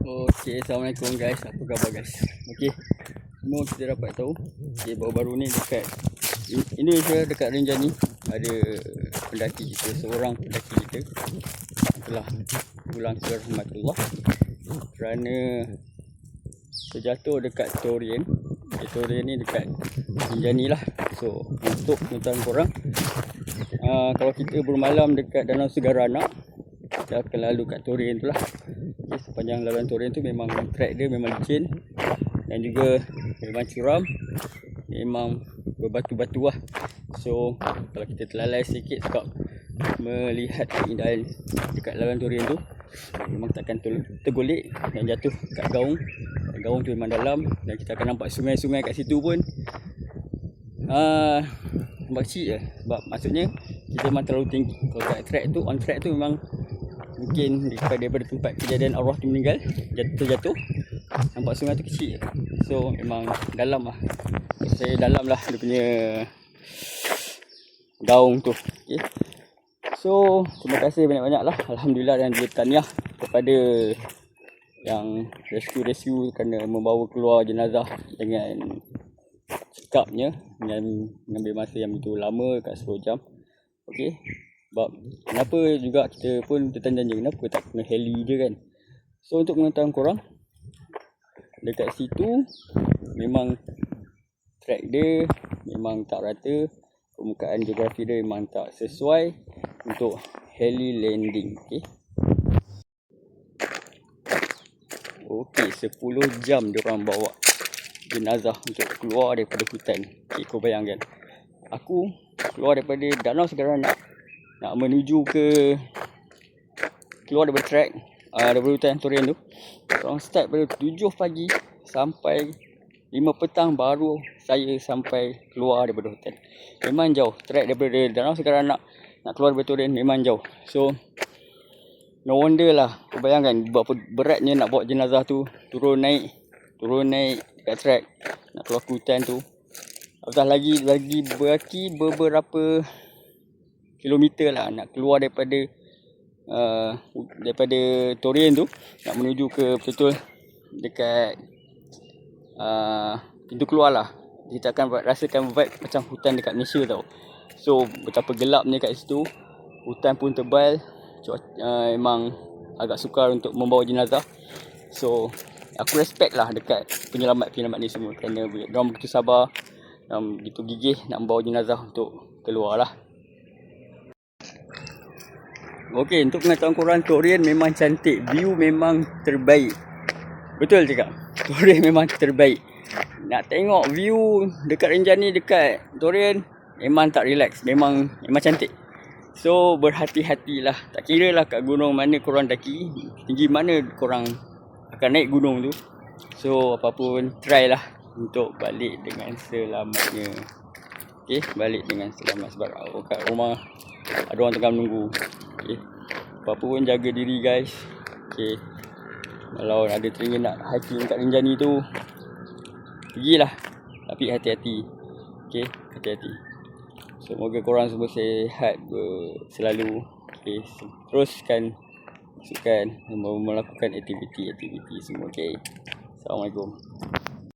Okay, Assalamualaikum guys. Apa khabar guys? Okay, semua kita dapat tahu. Okay, baru-baru ni dekat In- Indonesia, dekat Renjani ada pendaki kita, seorang pendaki kita telah pulang ke rahmatullah kerana terjatuh dekat Torian. Okay, Torian ni dekat Renjani lah. So, untuk pengetahuan korang, uh, kalau kita bermalam dekat Danau Segarana, kita akan lalu kat Torian tu lah. Okay, sepanjang laluan Torian tu memang track dia memang licin dan juga memang curam. Memang berbatu-batu lah. So, kalau kita terlalai sikit sebab melihat keindahan dekat laluan Torian tu, memang takkan ter- tergolek dan jatuh kat gaung. Gaung tu memang dalam dan kita akan nampak sungai-sungai kat situ pun. Ah, uh, nampak kecil je sebab maksudnya kita memang terlalu tinggi. Kalau kat track tu, on track tu memang mungkin daripada, daripada tempat kejadian arwah tu meninggal jatuh terjatuh nampak sungai tu kecil. So memang dalam lah. Saya dalam lah dia punya gaung tu. Okay. so terima kasih banyak-banyak lah. Alhamdulillah dan juga tahniah kepada yang rescue-rescue kerana membawa keluar jenazah dengan cekapnya dengan mengambil masa yang begitu lama kat 10 jam. Okay. Sebab kenapa juga kita pun tertanya kenapa tak kena heli je kan. So untuk pengetahuan korang dekat situ memang track dia memang tak rata permukaan geografi dia memang tak sesuai untuk heli landing okey? Okey 10 jam dia orang bawa jenazah untuk keluar daripada hutan. Okey kau bayangkan. Aku keluar daripada danau segarana nak menuju ke keluar daripada track uh, daripada hutan Torian tu. Orang start pada 7 pagi sampai 5 petang baru saya sampai keluar daripada hutan. Memang jauh track daripada danau sekarang nak nak keluar daripada Torian memang jauh. So no wonder lah. Bayangkan berapa beratnya nak bawa jenazah tu turun naik turun naik dekat track nak keluar ke hutan tu. Apatah lagi lagi beraki beberapa kilometer lah nak keluar daripada uh, daripada Torian tu nak menuju ke betul dekat uh, pintu keluar lah. Kita akan rasakan vibe macam hutan dekat Malaysia tau. So betapa gelapnya kat situ. Hutan pun tebal. Uh, memang agak sukar untuk membawa jenazah. So aku respect lah dekat penyelamat-penyelamat ni semua kerana mereka begitu sabar um, begitu gigih nak membawa jenazah untuk keluar lah. Okey, untuk pengetahuan korang, Torian memang cantik. View memang terbaik. Betul cakap? Torian memang terbaik. Nak tengok view dekat Renjani dekat Torian, memang tak relax. Memang memang cantik. So, berhati-hatilah. Tak kira lah kat gunung mana korang daki, tinggi mana korang akan naik gunung tu. So, apapun, try lah untuk balik dengan selamatnya. Okay, balik dengan selamat sebab kat rumah ada orang tengah menunggu. Okay, apa-apa pun jaga diri guys. Okay, kalau ada teringin nak hiking kat Rinjani tu, pergilah. Tapi hati-hati. Okay, hati-hati. Semoga korang semua sihat selalu. Okay, teruskan masukkan melakukan aktiviti-aktiviti semua. Okay, Assalamualaikum.